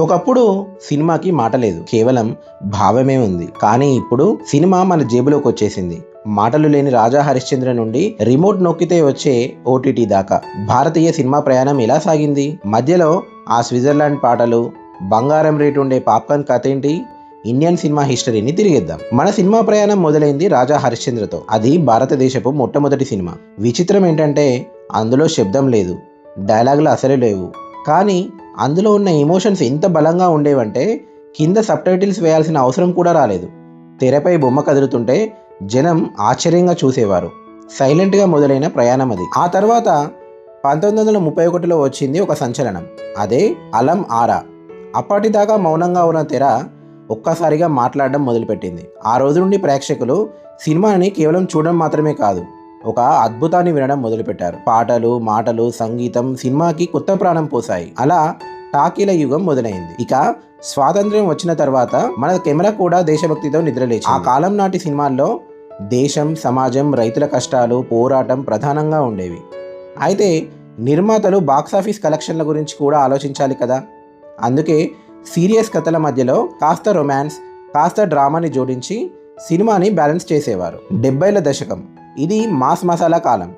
ఒకప్పుడు సినిమాకి మాట లేదు. కేవలం భావమే ఉంది. కానీ ఇప్పుడు సినిమా మన జేబులోకి వచ్చేసింది. మాటలు లేని రాజా హరిశ్చంద్ర నుండి రిమోట్ నొక్కితే వచ్చే ఓటీటీ దాకా. భారతీయ సినిమా ప్రయాణం ఎలా సాగింది? మధ్యలో ఆ స్విట్జర్లాండ్ పాటలు బంగారం రేటు ఉండే పాప్కార్న్ కథ ఏంటి? ఇండియన్ సినిమా హిస్టరీని తిరిగిద్దాం. మన సినిమా ప్రయాణం మొదలైంది రాజా హరిశ్చంద్రతో. అది భారతదేశపు మొట్టమొదటి సినిమా. విచిత్రం ఏంటంటే అందులో శబ్దం లేదు. డైలాగులు అసలే లేవు. కానీ అందులో ఉన్న ఎమోషన్స్ ఎంత బలంగా ఉండేవంటే కింద సబ్ టైటిల్స్ వేయాల్సిన అవసరం కూడా రాలేదు. తెరపై బొమ్మ కదులుతుంటే జనం ఆశ్చర్యంగా చూసేవారు. సైలెంట్గా మొదలైన ప్రయాణం అది. ఆ తర్వాత పంతొమ్మిది వందల ముప్పై ఒకటిలో వచ్చింది ఒక సంచలనం. అదే అలం ఆరా. అప్పటిదాకా మౌనంగా ఉన్న తెర ఒక్కసారిగా మాట్లాడడం మొదలుపెట్టింది. ఆ రోజు నుండి ప్రేక్షకులు సినిమాని కేవలం చూడడం మాత్రమే కాదు ఒక అద్భుతాన్ని వినడం మొదలుపెట్టారు. పాటలు మాటలు సంగీతం సినిమాకి కొత్త ప్రాణం పోసాయి అలా టాకీల యుగం మొదలైంది. ఇక స్వాతంత్ర్యం వచ్చిన తర్వాత మన కెమెరా కూడా దేశభక్తితో నిద్రలేచి ఆ కాలం నాటి సినిమాల్లో దేశం సమాజం రైతుల కష్టాలు పోరాటం ప్రధానంగా ఉండేవి. అయితే నిర్మాతలు బాక్సాఫీస్ కలెక్షన్ల గురించి కూడా ఆలోచించాలి కదా? అందుకే సీరియస్ కథల మధ్యలో కాస్త రొమాన్స్ కాస్త డ్రామాని జోడించి సినిమాని బ్యాలెన్స్ చేసేవారు. డెబ్బైల దశకం. ఇది మాస్ మసాలా కాలం.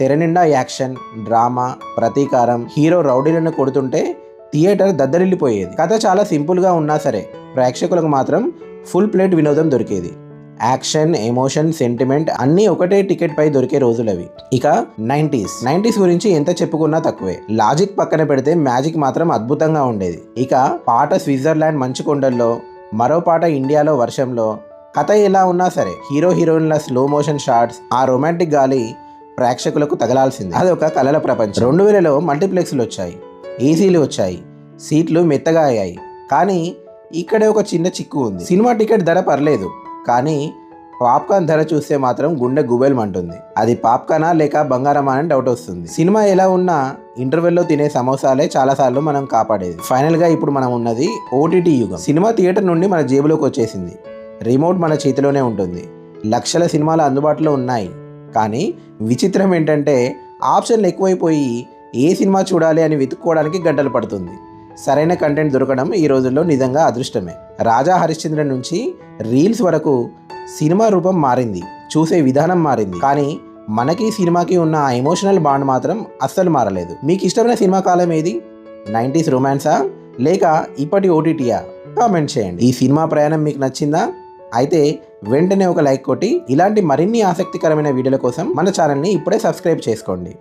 తెర నిండా యాక్షన్ డ్రామా ప్రతీకారం హీరో రౌడీలను కొడుతుంటే థియేటర్ దద్దరిల్లిపోయేది. కథ చాలా సింపుల్గా ఉన్నా సరే ప్రేక్షకులకు మాత్రం ఫుల్ ప్లేట్ వినోదం దొరికేది. యాక్షన్ ఎమోషన్ సెంటిమెంట్ అన్నీ ఒకటే టికెట్ పై దొరికే రోజులవి. ఇక నైంటీస్. నైంటీస్ గురించి ఎంత చెప్పుకున్నా తక్కువే. లాజిక్ పక్కన పెడితే మ్యాజిక్ మాత్రం అద్భుతంగా ఉండేది. ఇక పాట స్విట్జర్లాండ్ మంచు కొండల్లో మరో పాట ఇండియాలో వర్షంలో కథ ఎలా ఉన్నా సరే హీరో హీరోయిన్ల స్లో మోషన్ షాట్స్ ఆ రొమాంటిక్ గాలి ప్రేక్షకులకు తగలాల్సింది. అది ఒక కలల ప్రపంచం. రెండు వేలలో మల్టీప్లెక్స్లు వచ్చాయి ఏసీలు వచ్చాయి. సీట్లు మెత్తగా అయ్యాయి. కానీ ఇక్కడే ఒక చిన్న చిక్కు ఉంది. సినిమా టికెట్ ధర పర్లేదు. కానీ పాప్కార్న్ ధర చూస్తే మాత్రం గుండె గుబేల్మంటుంది. అది పాప్కార్నా లేక బంగారమా అని డౌట్ వస్తుంది. సినిమా ఎలా ఉన్నా ఇంటర్వెల్లో తినే సమోసాలే చాలాసార్లు మనం కాపాడేది. ఫైనల్గా ఇప్పుడు మనం ఉన్నది ఓటీటీ యుగం. సినిమా థియేటర్ నుండి మన జేబులోకి వచ్చేసింది. రిమోట్ మన చేతిలోనే ఉంటుంది. లక్షల సినిమాలు అందుబాటులో ఉన్నాయి. కానీ విచిత్రం ఏంటంటే ఆప్షన్లు ఎక్కువైపోయి ఏ సినిమా చూడాలి అని వెతుక్కోవడానికి గంటలు పడుతుంది. సరైన కంటెంట్ దొరకడం ఈ రోజుల్లో నిజంగా అదృష్టమే. రాజా హరిశ్చంద్ర నుంచి రీల్స్ వరకు సినిమా రూపం మారింది. చూసే విధానం మారింది. కానీ మనకి సినిమాకి ఉన్న ఆ ఎమోషనల్ బాండ్ మాత్రం అస్సలు మారలేదు. మీకు ఇష్టమైన సినిమా కాలం ఏది? నైంటీస్ రొమాన్సా? లేక ఇప్పటి ఓటీటీయా? కామెంట్ చేయండి. ఈ సినిమా ప్రయాణం మీకు నచ్చిందా? అయితే వెంటనే ఒక లైక్ కొట్టి ఇలాంటి మరిన్ని ఆసక్తికరమైన వీడియోల కోసం మన ఛానల్ని ఇప్పుడే సబ్స్క్రైబ్ చేసుకోండి.